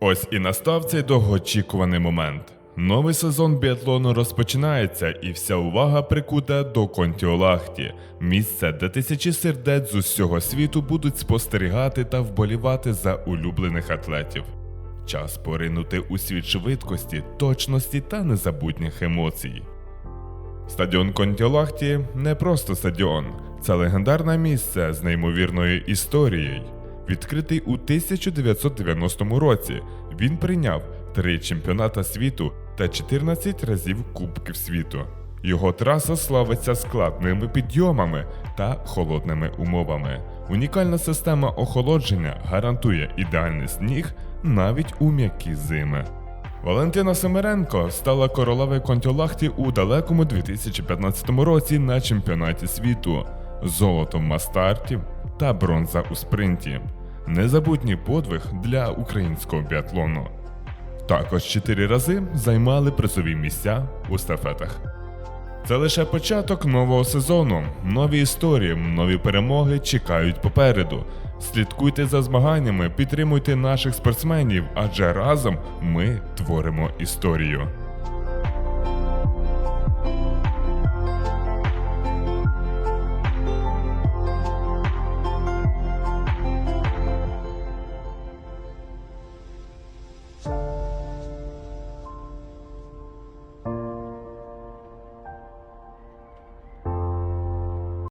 Ось і настав цей довгоочікуваний момент. Новий сезон біатлону розпочинається, і вся увага прикута до Контіолахті, місце, де тисячі сердець з усього світу будуть спостерігати та вболівати за улюблених атлетів. Час поринути у світ швидкості, точності та незабутніх емоцій. Стадіон Контіолахті не просто стадіон, це легендарне місце з неймовірною історією. Відкритий у 1990 році, він прийняв три чемпіоната світу та 14 разів Кубків світу. Його траса славиться складними підйомами та холодними умовами. Унікальна система охолодження гарантує ідеальний сніг навіть у м'які зими. Валентина Семеренко стала королевою Контіолахті у далекому 2015 році на чемпіонаті світу, золотом мастартів та бронза у спринті. Незабутній подвиг для українського біатлону. Також чотири рази займали призові місця у стафетах. Це лише початок нового сезону. Нові історії, нові перемоги чекають попереду. Слідкуйте за змаганнями, підтримуйте наших спортсменів, адже разом ми творимо історію.